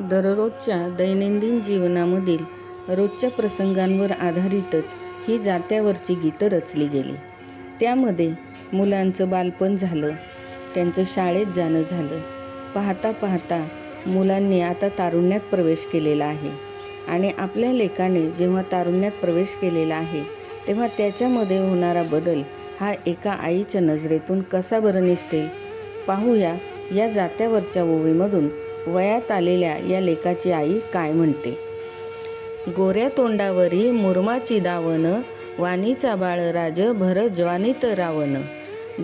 दररोजच्या दैनंदिन जीवनामधील रोजच्या प्रसंगांवर आधारितच ही जात्यावरची गीतं रचली गेली. त्यामध्ये मुलांचं बालपण झालं त्यांचं शाळेत जाणं झालं. पाहता पाहता मुलांनी आता तारुण्यात प्रवेश केलेला आहे आणि आपल्या लेखाने जेव्हा तारुण्यात प्रवेश केलेला आहे तेव्हा त्याच्यामध्ये होणारा बदल हा एका आईच्या नजरेतून कसा बरं निसटेल? पाहूया या जात्यावरच्या ओवीमधून वयात आलेल्या या लेकाची आई काय म्हणते? गोऱ्या तोंडावरी मुरमाची दावण वाणीचा बाळराज भर ज्वानीत रावण.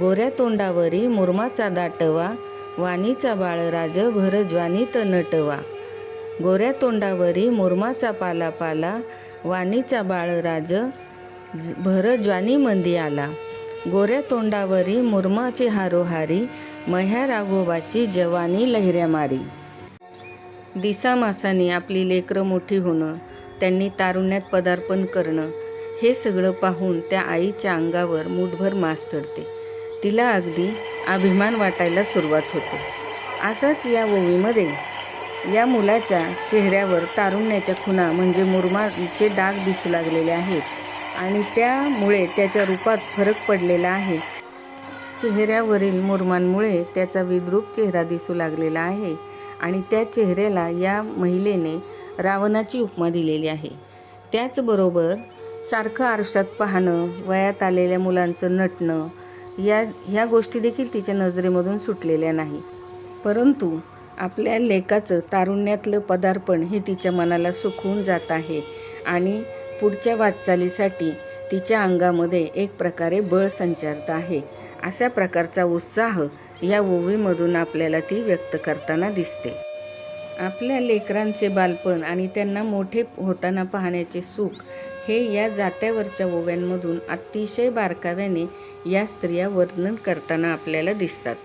गोऱ्या तोंडावरी मुरमाचा दाटवा वाणीचा बाळराज भर ज्वानीत नटवा. गोऱ्या तोंडावरी मुरमाचा पाला पाला वाणीचा बाळराज भर ज्वानी मंदी आला. गोऱ्या तोंडावरी मुरमाची हारोहारी मह्या राघोबाची जवानी लहिऱ्या मारी. दिसामासाने आपली लेकरं मोठी होणं त्यांनी तारुण्यात पदार्पण करणं हे सगळं पाहून त्या आईच्या अंगावर मुठभर मास चढते. तिला अगदी अभिमान वाटायला सुरुवात होते. असाच या ओवीमध्ये या मुलाच्या चेहऱ्यावर तारुण्याच्या खुणा म्हणजे मुरमाचे डाग दिसू लागलेले आहेत आणि त्यामुळे त्याच्या रूपात फरक पडलेला आहे. चेहऱ्यावरील मुरमांमुळे त्याचा विद्रूप चेहरा दिसू लागलेला आहे. आणि त्या चेहऱ्याला या महिलेने रावणाची उपमा दिलेली आहे. त्याचबरोबर सारखं आरशात पाहणं वयात आलेल्या मुलांचं नटणं या ह्या गोष्टी देखील तिच्या नजरेमधून सुटलेल्या नाही. परंतु आपल्या लेखाचं तारुण्यातलं पदार्पण हे तिच्या मनाला सुखवून जात आहे आणि पुढच्या वाटचालीसाठी तिच्या अंगामध्ये एक प्रकारे बळ संचारत आहे. अशा प्रकारचा उत्साह या ओवीमधून आपल्याला ती व्यक्त करताना दिसते. आपल्या लेकरांचे बालपण आणि त्यांना मोठे होताना पाहण्याचे सुख हे या जात्यावरच्या ओव्यांमधून अतिशय बारकाव्याने या स्त्रिया वर्णन करताना आपल्याला दिसतात.